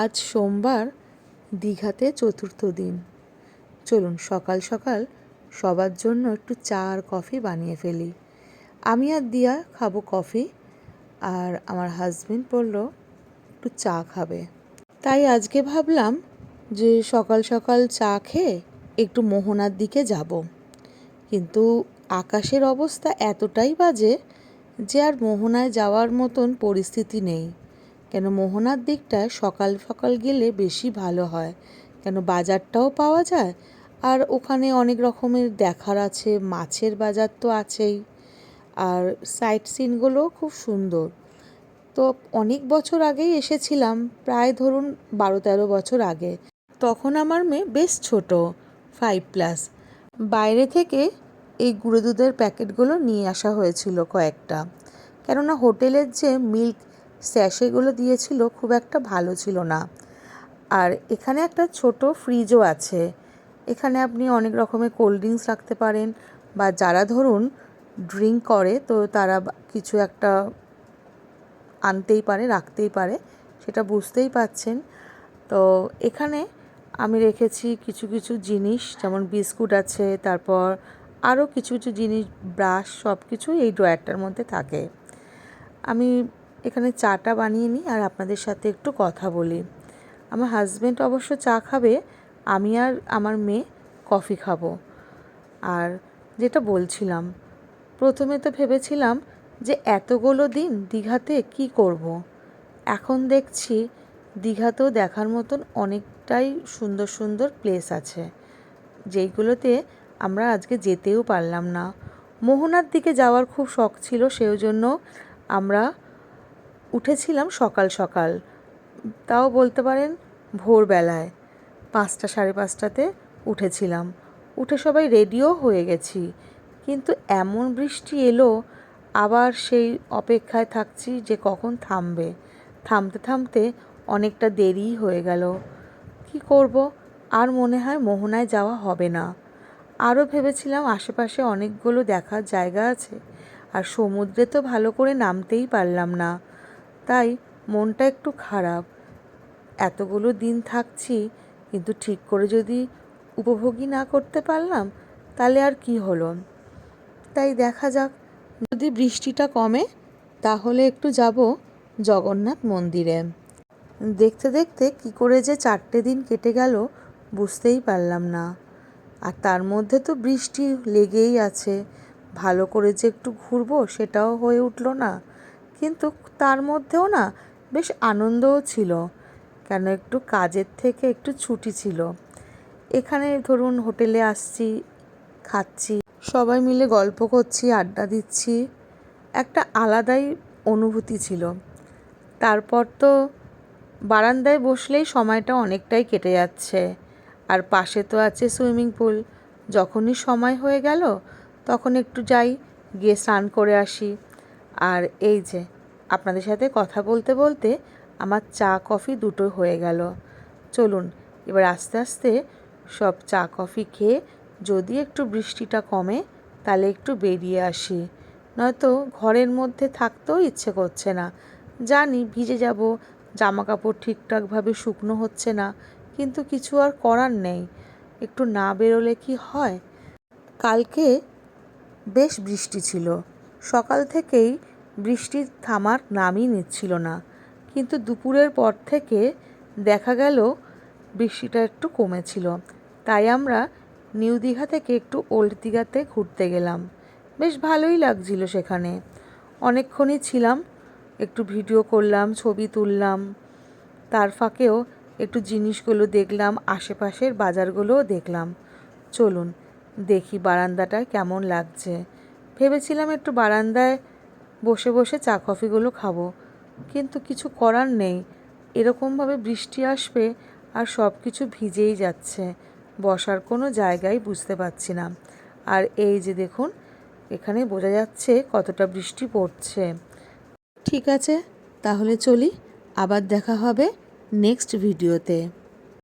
আজ সোমবার, দীঘাতে চতুর্থ দিন। চলুন সকাল সকাল সবার জন্য একটু চা আর কফি বানিয়ে ফেলি। আমি আর দিয়া খাব কফি আর আমার হাজবেন্ড বলল, একটু চা খাবে। তাই আজকে ভাবলাম যে সকাল সকাল চা খেয়ে একটু মোহনার দিকে যাব। কিন্তু আকাশের অবস্থা এতটাই বাজে যে আর মোহনায় যাওয়ার মতন পরিস্থিতি নেই। কেন মোহনার দিকটায় সকাল সকাল গেলে বেশি ভালো হয়? কেন বাজারটাও পাওয়া যায়? আর ওখানে অনেক রকমের দেখার আছে, মাছের বাজার তো আছেই। আর সাইট সিনগুলোও খুব সুন্দর। তো অনেক বছর আগেই এসেছিলাম, প্রায় ধরুন বারো তেরো বছর আগে। তখন আমার মেয়ে বেশ ছোট ফাইভ প্লাস বাইরে থেকে এই গুঁড়ো দুধের প্যাকেটগুলো নিয়ে আসা হয়েছিল কয়েকটা। কেননা হোটেলের যে মিল্ক স্যাশেগুলো দিয়েছিল খুব একটা ভালো ছিল না। আর এখানে একটা ছোট ফ্রিজও আছে। এখানে আপনি অনেক রকমের কোল্ড ড্রিঙ্কস রাখতে পারেন বা যারা ধরুন ড্রিঙ্ক করে তো তারা কিছু একটা আনতেই পারে, রাখতেই পারে, সেটা বুঝতেই পাচ্ছেন। তো এখানে আমি রেখেছি কিছু কিছু জিনিস যেমন বিস্কুট আছে, তারপর আরও কিছু কিছু জিনিস, ব্রাশ সব কিছু এই ড্রয়ারটার মধ্যে থাকে। আমি এখানে চাটা বানিয়ে নিই আর আপনাদের সাথে একটু কথা বলি। আমার হাজব্যান্ড অবশ্য চা খাবে, আমি আর আমার মেয়ে কফি খাব। আর যেটা বলছিলাম, প্রথমে তো ভেবেছিলাম যে এতগুলো দিন দীঘাতে কি করব। এখন দেখছি দীঘাতেও দেখার মতন অনেকটাই সুন্দর সুন্দর প্লেস আছে, যেইগুলোতে আমরা আজকে যেতেও পারলাম না। মোহনার দিকে যাওয়ার খুব শখ ছিল সেই জন্য আমরা উঠেছিলাম সকাল সকাল। তাও বলতে পারেন ভোরবেলায়। পাঁচটা সাড়ে পাঁচটাতে উঠেছিলাম। উঠে সবাই রেডিও হয়ে গেছি। কিন্তু এমন বৃষ্টি এলো, আবার সেই অপেক্ষায় থাকছি যে কখন থামবে। থামতে থামতে অনেকটা দেরি হয়ে গেল। কি করব? আর মনে হয় মোহনায় যাওয়া হবে না। আরও ভেবেছিলাম আশেপাশে অনেকগুলো দেখার জায়গা আছে, আর সমুদ্রে তো ভালো করে নামতেই পারলাম না। তাই মনটা একটু খারাপ। এতগুলো দিন থাকছি, কিন্তু ঠিক করে যদি উপভোগী না করতে পারলাম, তাহলে আর কি হলো? তাই দেখা যাক। যদি বৃষ্টিটা কমে, তাহলে একটু যাব জগন্নাথ মন্দিরে। দেখতে দেখতে কি করে যে চারটে দিন কেটে গেল, বুঝতেই পারলাম না। আর তার মধ্যে তো বৃষ্টি লেগেই আছে। ভালো করে যে একটু ঘুরবো, সেটাও হয়ে উঠল না। কিন্তু তার মধ্যেও না বেশ আনন্দও ছিল। কেন একটু কাজের থেকে একটু ছুটি ছিল। এখানে ধরুন হোটেলে আসছি, খাচ্ছি, সবাই মিলে গল্প করছি, আড্ডা দিচ্ছি। একটা আলাদাই অনুভূতি ছিল। তারপর তো বারান্দায় বসলেই সময়টা অনেকটাই কেটে যাচ্ছে। আর পাশে তো আছে সুইমিং পুল। যখনই সময় হয়ে গেল, তখন একটু যাই, গিয়ে স্নান করে আসি। আর এই যে, আপনাদের সাথে কথা বলতে বলতে আমার চা, কফি দুটো হয়ে গেল। চলুন, এবার আস্তে আস্তে সব চা, কফি খেয়ে যদি একটু বৃষ্টিটা কমে, তাহলে একটু বেরিয়ে আসি। নয়তো ঘরের মধ্যে থাকতেও ইচ্ছে করছে না। জানি ভিজে যাব জামা কাপড় ঠিকঠাকভাবে শুকনো হচ্ছে না, কিন্তু কিছু আর করার নেই। একটু না বেরোলে কি হয়? কালকে বেশ বৃষ্টি ছিল। সকাল থেকেই বৃষ্টি থামার নামই নিচ্ছিল না। কিন্তু দুপুরের পর থেকে দেখা গেল বৃষ্টিটা একটু কমেছিল। তাই আমরা নিউ দীঘা থেকে একটু ওল্ড দীঘাতে ঘুরতে গেলাম। বেশ ভালোই লাগছিল সেখানে। অনেকক্ষণই ছিলাম, একটু ভিডিও করলাম, ছবি তুললাম। তার ফাঁকেও একটু জিনিসগুলো দেখলাম, আশেপাশের বাজারগুলোও দেখলাম। চলুন, দেখি বারান্দাটা কেমন লাগছে। ভেবেছিলাম একটু বারান্দায় বসে বসে চা, কফিগুলো খাব, কিন্তু কিছু করার নেই। এরকমভাবে বৃষ্টি আসবে আর সব কিছু ভিজেই যাচ্ছে। বসার কোনো জায়গাই বুঝতে পারছি না। আর এই যে দেখুন, এখানে বোঝা যাচ্ছে কতটা বৃষ্টি পড়ছে। ঠিক আছে, তাহলে চলি। আবার দেখা হবে নেক্সট ভিডিওতে।